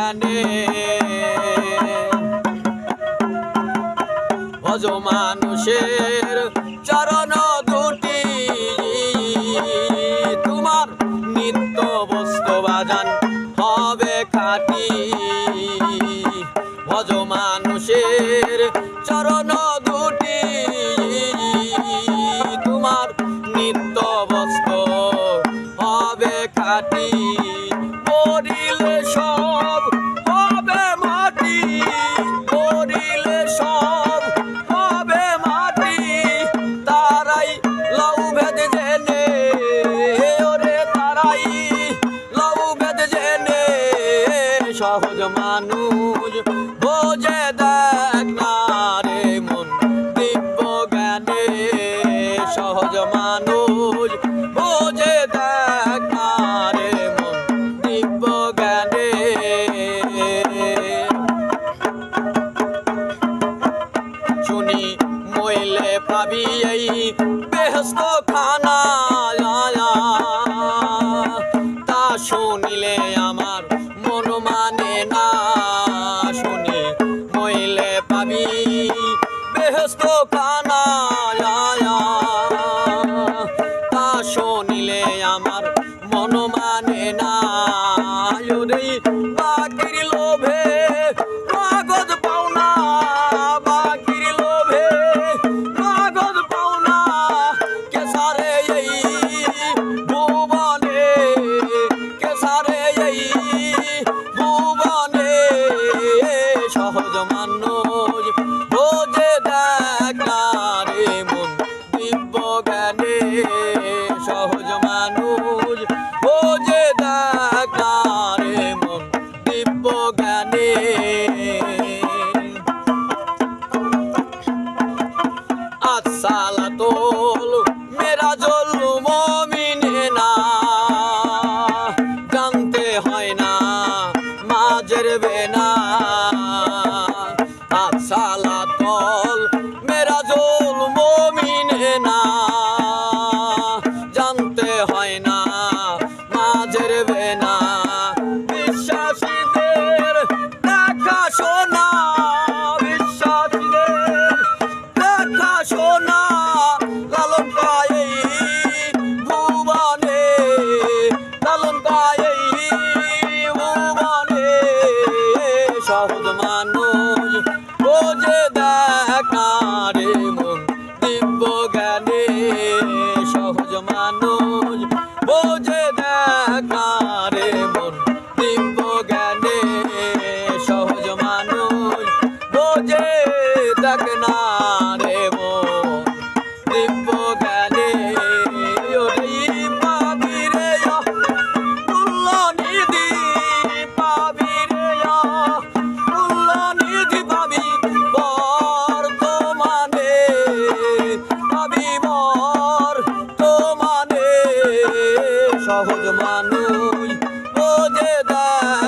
জানে। ভজ মানুষের চরণ দুটি। তোমার নিত্য বস্তু বাজান হবে খাটি। ভজ মানুষের চরণ খোঁজ বোঝে দেখ না দিব্য জ্ঞানে সহজ মানুষ। বোঝে দেখ না রে দিব্য জ্ঞানে। শুনি মইলে পাবি এই পাবি। বেহস্ত কানা তা শুনিলে আমার মন মানে না। hoje. Oh. ফল মেরা জোল মমিনে না। জানতে হয় না মাঝের বেনা বিশ্বাসীদের দেখা শোনা, বিশ্বাসীদের দেখা শোনা, লালন পায়ে ভুবনে, লালন পায়ে ਦਾ